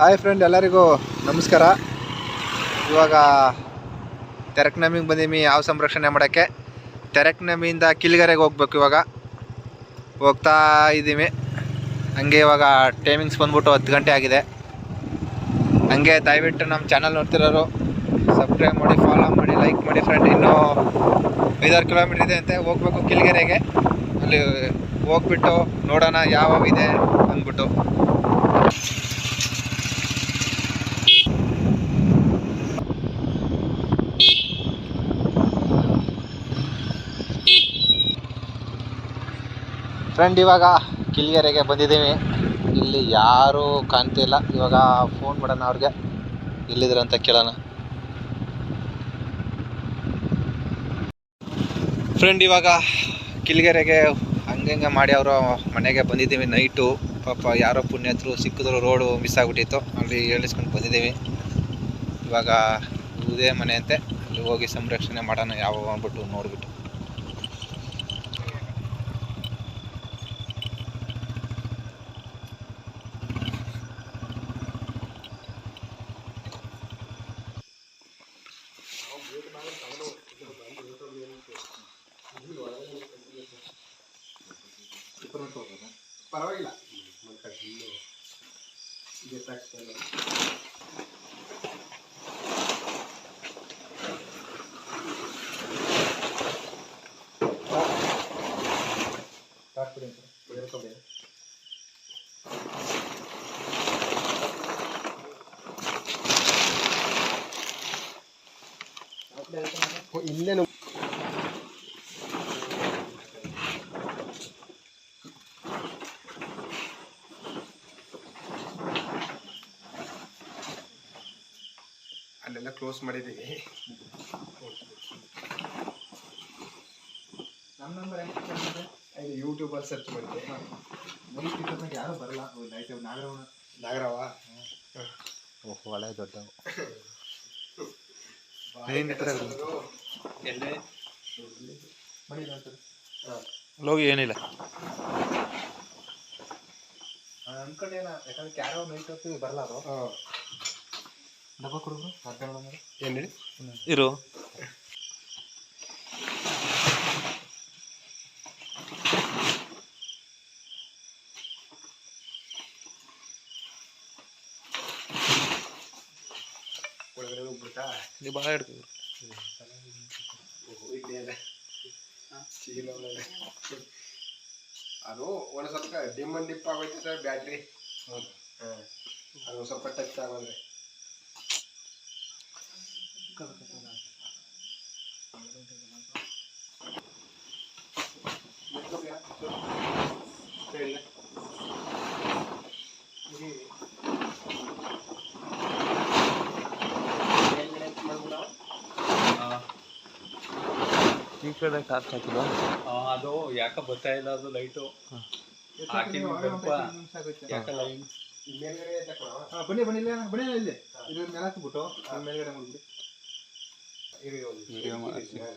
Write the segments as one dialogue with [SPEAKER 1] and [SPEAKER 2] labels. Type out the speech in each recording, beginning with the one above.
[SPEAKER 1] Hi friend ಎಲ್ಲರಿಗೂ ನಮಸ್ಕಾರ. ಇವಾಗ ತೆರಕ್ನಮಿಗೆ ಬಂದೀವಿ ಯಾವ ಸಂರಕ್ಷಣೆ ಮಾಡೋಕ್ಕೆ. ತೆರಕ್ನಮಿಯಿಂದ ಕಿಲ್ಗರೆಗೆ ಹೋಗ್ಬೇಕು ಇವಾಗ. ಹೋಗ್ತಾ ಇದ್ದೀವಿ ಹಂಗೆ ಇವಾಗ ಟೈಮಿಂಗ್ಸ್ ಬಂದ್ಬಿಟ್ಟು ಹತ್ತು ಗಂಟೆ ಆಗಿದೆ. ಹಂಗೆ ದಯವಿಟ್ಟು ನಮ್ಮ ಚಾನಲ್ ನೋಡ್ತಿರೋರು ಸಬ್ಸ್ಕ್ರೈಬ್ ಮಾಡಿ ಫಾಲೋ ಮಾಡಿ ಲೈಕ್ ಮಾಡಿ ಫ್ರೆಂಡ್ ಇನ್ನೂ ಐದಾರು ಕಿಲೋಮೀಟ್ರ್ ಇದೆ ಅಂತೆ, ಹೋಗ್ಬೇಕು ಕಿಲ್ಗೆರೆಗೆ. ಅಲ್ಲಿ ಹೋಗ್ಬಿಟ್ಟು ನೋಡೋಣ ಯಾವ ಇದೆ ಅಂದ್ಬಿಟ್ಟು. ಫ್ರೆಂಡ್ ಇವಾಗ ಕಿಲ್ಗೆರೆಗೆ ಬಂದಿದ್ದೀವಿ. ಇಲ್ಲಿ ಯಾರೂ ಕಾಣ್ತಿಲ್ಲ ಇವಾಗ ಫೋನ್ ಮಾಡೋಣ ಅವ್ರಿಗೆ. ಎಲ್ಲಿದ್ರು ಅಂತ ಕೇಳೋಣ. ಫ್ರೆಂಡ್ ಇವಾಗ ಕಿಲ್ಗೆರೆಗೆ ಹಂಗಂಗೆ ಮಾಡಿ ಅವರು ಮನೆಗೆ ಬಂದಿದ್ದೀವಿ ನೈಟು. ಪಾಪ ಯಾರೋ ಪುಣ್ಯತ್ರು ಸಿಕ್ಕಿದ್ರು ರೋಡು ಮಿಸ್ ಆಗಿಬಿಟ್ಟಿತ್ತು. ಅಲ್ಲಿ ಹೇಳಿಸ್ಕೊಂಡು ಬಂದಿದ್ದೀವಿ. ಇವಾಗ ಇದೇ ಮನೆ ಅಂತೆ ಅಲ್ಲಿ ಹೋಗಿ ಸಂರಕ್ಷಣೆ ಮಾಡೋಣ ಯಾವಾಗ ಅಂದ್ಬಿಟ್ಟು ನೋಡಿಬಿಟ್ಟು. ಪರವಾಗಿಲ್ಲ
[SPEAKER 2] ಇಲ್ಲೇನು ಅಲ್ಲೆಲ್ಲ ಕ್ಲೋಸ್ ಮಾಡಿದ್ದೀವಿ.
[SPEAKER 1] ನಮ್ಮ ನಂಬರ್
[SPEAKER 2] ಅಲ್ಲಿ ಯೂಟ್ಯೂಬಲ್ಲಿ ಸರ್ಚ್ ಮಾಡಿದ್ದೆ
[SPEAKER 1] ಯಾರು ಬರಲ್ಲ. ನಾಗರವ.
[SPEAKER 2] ನಾಗರಾವ
[SPEAKER 1] ಓಹ್ ಒಳ್ಳೆ ದೊಡ್ಡವು.
[SPEAKER 3] ಎಲ್ಲೇ?
[SPEAKER 2] ಹಾಂ.
[SPEAKER 3] ಹೋಗಿ ಏನಿಲ್ಲ
[SPEAKER 1] ಅನ್ಕೊಂಡೇನ ಯಾಕಂದ್ರೆ ಕ್ಯಾರೋ ನೈಟ್ ಹೊತ್ತು ಬರಲ್ಲ ಅದು
[SPEAKER 2] ಹಾಂ
[SPEAKER 1] ಡಬ್ಬ ಕೊಡೋದು ಹದಿನೇಳು ನಂಬರ್
[SPEAKER 2] ಏನು ಹೇಳಿ
[SPEAKER 3] ಇರು
[SPEAKER 2] ಒಳಗಡೆ ಹೋಗ್ಬಿಡ್ತಾ
[SPEAKER 3] ನೀವು ಭಾಳ ಹಿಡ್ಕೊ
[SPEAKER 2] ಅದ ಒಂದು ಸ್ವಲ್ಪ ಡಿಮ್ ಅಂಡ್ ಡಿಪ್ ಆಗೋಯ್ತು ಸರ್ ಬ್ಯಾಟ್ರಿ ಅದು ಸ್ವಲ್ಪ ಟಚ್ ಆಗೋದ್ರೆ
[SPEAKER 3] ಈ ಕಡೆ ಟಾರ್ಚ್ ಹಾಕಿದ
[SPEAKER 4] ಅದು ಯಾಕ ಬರ್ತಾ ಇಲ್ಲ ಅದು ಲೈಟು ಹಾಕಿದ್ವಿ ಸ್ವಲ್ಪ. ಯಾಕ ಲೈನ್
[SPEAKER 2] ಮೇಲ್ಗಡೆ ತಕೊಳ್ಳೋ
[SPEAKER 1] ಹಾಂ ಬನ್ನಿ ಬನ್ನಿ ಇಲ್ಲೇ ಬನ್ನಿ ಇಲ್ಲಿ ಇದ್ರ ಮೇಲೆ ಹಾಕ್ಬಿಟ್ಟು ಮೇಲ್ಗಡೆ
[SPEAKER 2] ಒಂದು
[SPEAKER 4] ವಿಡಿಯೋ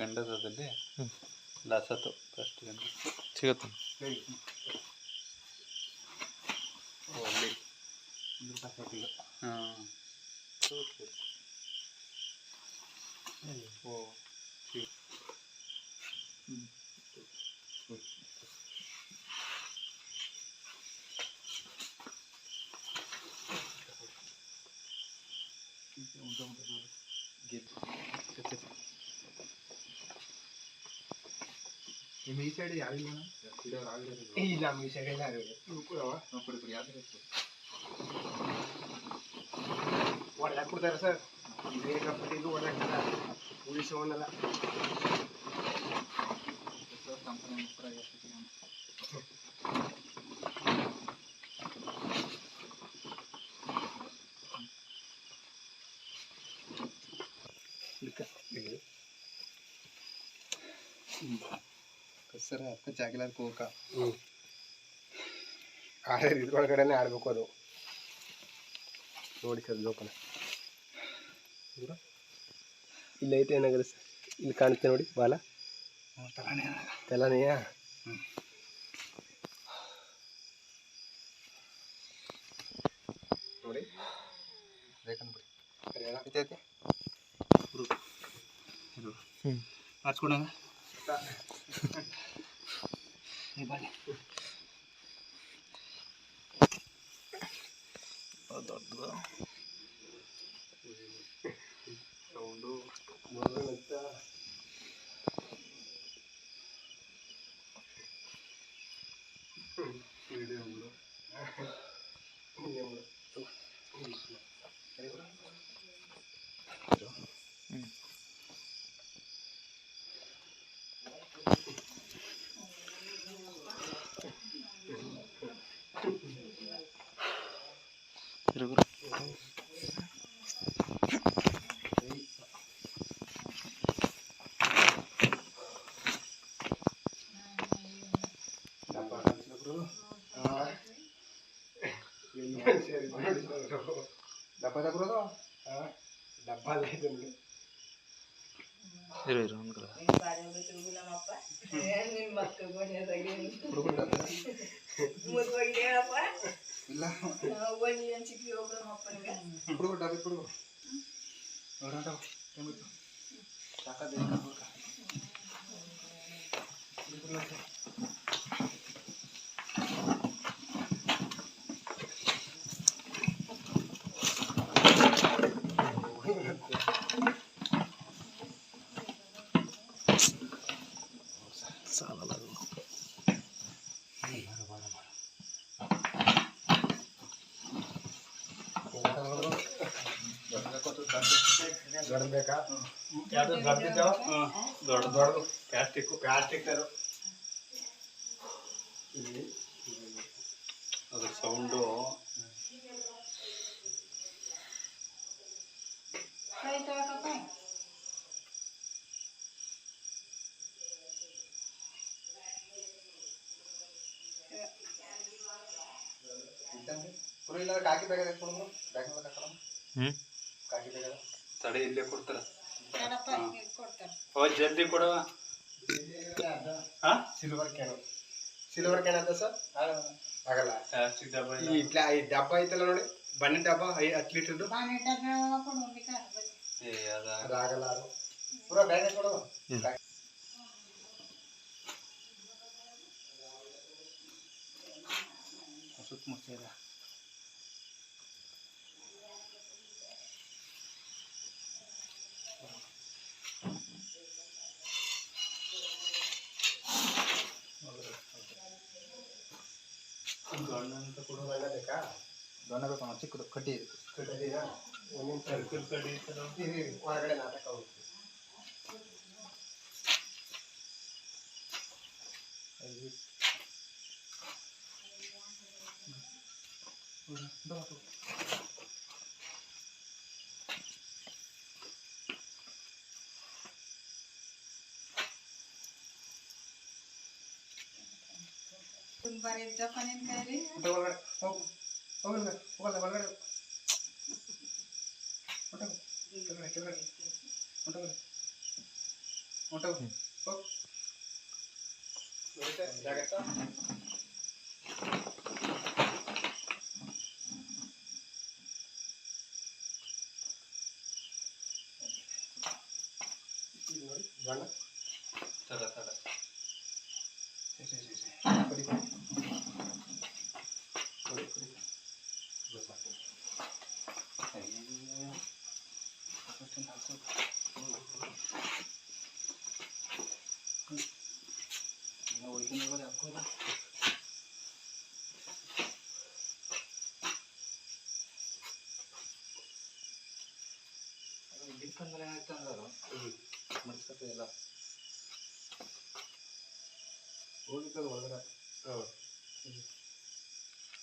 [SPEAKER 4] ಕಂಡದಲ್ಲಿ ಲಸತ್ತು ಫಸ್ಟ್ ಗಂಟೆ
[SPEAKER 3] ಸಿಗುತ್ತೆ.
[SPEAKER 4] ಹಾಂ.
[SPEAKER 2] ಓ
[SPEAKER 1] ನಿಮ್ಮ ಈ ಸೈಡ್ ಯಾರಿಲ್ಲ
[SPEAKER 2] ಇಲ್ಲ ಈ ಸೈಡ್ ಎಲ್ಲ ಕೂಡವ
[SPEAKER 1] ಕೊಡಿ ಕೊಡಿ ಯಾವ್ದು
[SPEAKER 2] ಒಳ್ಳೆ ಕೊಡ್ತಾರೆ ಸರ್. ಇದೇ ಕಪ್ಪಟ್ಟಿಗೂ ಒಳ್ಳೆ ಹಾಕ್ತಾರೆ ಉಳಿಸೋನಲ್ಲ
[SPEAKER 1] ಕಂಪನಿ ಸರ ಅಕ್ಕ ಜಾಗಿಲ್ಲ ಕೋಕ
[SPEAKER 2] ಹ್ಞೂ ಆದರೆ ಇದ್ರೊಳಗಡೆನೆ ಆಡಬೇಕು ಅದು ನೋಡಿ ಸರ್ ಲೋಕಲ್ ಇಲ್ಲಿ ಐತೆ ಏನಾಗಿದೆ ಸರ್ ಇಲ್ಲಿ ಕಾಣುತ್ತೆ ನೋಡಿ ಬಾಲ
[SPEAKER 1] ತಲಾನೇ
[SPEAKER 2] ತಲನೆಯಾ ನೋಡಿ
[SPEAKER 3] ಬೇಕನ್ಬಿಡಿ
[SPEAKER 2] ಸರಿಯಾ?
[SPEAKER 3] ಇದು
[SPEAKER 4] ಹಚ್ಕೊಡಂಗ
[SPEAKER 5] ದೊಡ್ಡದು
[SPEAKER 3] డబ్బాలు అయితే ఇరవై రెండు ఇప్పుడు డబ్బు
[SPEAKER 5] ఇప్పుడు చక్కగా
[SPEAKER 2] ದೊಡ್ಡದು ಬೇಕಾ
[SPEAKER 4] ಯಾವ್ದು ದೊಡ್ಡದಿದ್ದಾವ ದೊಡ್ಡ ದೊಡ್ಡದು ಪ್ಲಾಸ್ಟಿಕ್
[SPEAKER 2] ಪ್ಲಾಸ್ಟಿಕ್ ತರು ಇಲ್ಲಿ
[SPEAKER 4] ಅದ್ರ ಸೌಂಡು
[SPEAKER 3] ಪುರು ಇಲ್ಲ ಕಾಕಿ ಬೇಕಾದ ಹುಡುಗರು ಬ್ಯಾಗ್ನೆಲ್ಲ ಕರ್ಕೊಂಡು
[SPEAKER 5] ಹ್ಮ್
[SPEAKER 3] ಕಾಕಿ ಬೇಕಾದ
[SPEAKER 4] ತಡೆ ಇಲ್ಲೇ ಕೊಡ್ತಾರ. ಓ ಜಲ್ದಿ ಕೊಡವ ಹಾ?
[SPEAKER 2] ಸಿಲ್ವರ್ ಕ್ಯಾನ್ ಸಿಲ್ವರ್ ಕ್ಯಾನ್ ಅಂತ ಸರ್ ಆಗಲ್ಲ. ಈ ಡಬ್ಬ ಐತಲ್ಲ ನೋಡಿ. ಬಣ್ಣ ಡಬ್ಬ ಐ ಹತ್ತು ಲೀಟರ್ದು
[SPEAKER 4] ಏ ಅದ
[SPEAKER 2] ಅದು ಆಗಲ್ಲ ಪೂರಾ ಬ್ಯಾಗ್ ಕೊಡು.
[SPEAKER 5] ಹ್ಮ್.
[SPEAKER 4] ಸುತ್ತ
[SPEAKER 3] ಚಿಕ್ಕದು ಕಡ್ಡಿ ಇದು.
[SPEAKER 2] ಕಟ್ಟಿದೀಯಾ ಒಂದೊಂದು
[SPEAKER 4] ಸರ್ಕಲ್ ಕಡೆ ಈ ಥರ
[SPEAKER 2] ಇರಿ, ಹೊರಗಡೆ ನಾಟಕ ಹೋಗುತ್ತೆ
[SPEAKER 3] ಮತ್ತೆ ಒಳಗಡೆ ಹೋಗು ಹೋಗಲ್ಲ ಹೋಗಲ್ಲ ಒಳಗಡೆ ಹೋಗು. ಹೊರ್ಟೋಗು. ಕೆಳಗಡೆ ಕೆಳಗಡೆ ಹೊರ್ಟೋಗು. ಹೊರ್ಟೋಗು. ಹೋಗು.
[SPEAKER 2] ನೋಡುತ್ತೆ, ಜಾಗ್ರತೆ. ಇಲ್ಲಿ ನೋಡಿ ಬಣ್ಣ
[SPEAKER 3] ഒഴിക്കുന്ന പോലെ
[SPEAKER 2] ആക്കൂല
[SPEAKER 3] ഇതിപ്പം ഇങ്ങനെ ആയിട്ടാണല്ലോ മത്സരത്തിലല്ല ഓടിക്കത് വളരെ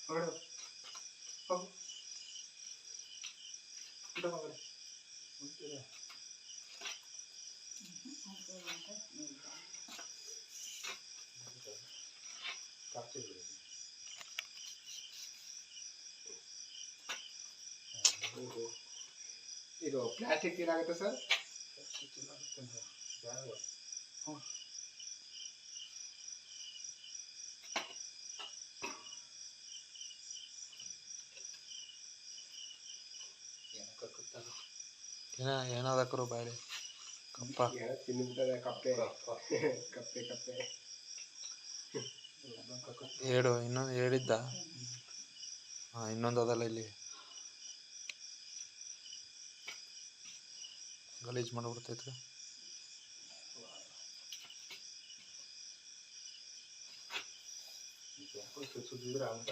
[SPEAKER 2] അവിടെ ഇവിടെ മകളെ ಇದು ಪ್ಲಾಸ್ಟಿಕ್ ಏನಾಗುತ್ತೆ ಸರ್
[SPEAKER 3] ಬ್ಯಾಗ್. ಹ್ಞೂ.
[SPEAKER 6] ಏನ ಏನಾದಕ್ಕರು ಬಾಯಿ ಕಪ್ಪ.
[SPEAKER 2] ತಿಂದ್ಬಿಟ್ಟದೆ ಕಪ್ಪೆ ಕಪ್ಪೆ ಕಪ್ಪೆ
[SPEAKER 6] ಏಡು ಇನ್ನೊಂದು ಏಡಿದ್ದ ಹಾಂ, ಇನ್ನೊಂದು ಅದಲ್ಲ ಇಲ್ಲಿ. ಗಲೀಜು ಮಾಡಿಬಿಡ್ತೈತೆ
[SPEAKER 3] ಸುತ್ತಿದ್ರೆ ಅಂತ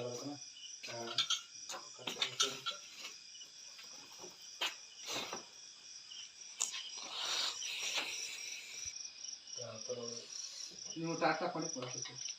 [SPEAKER 2] não tá atacando o Panther. Tá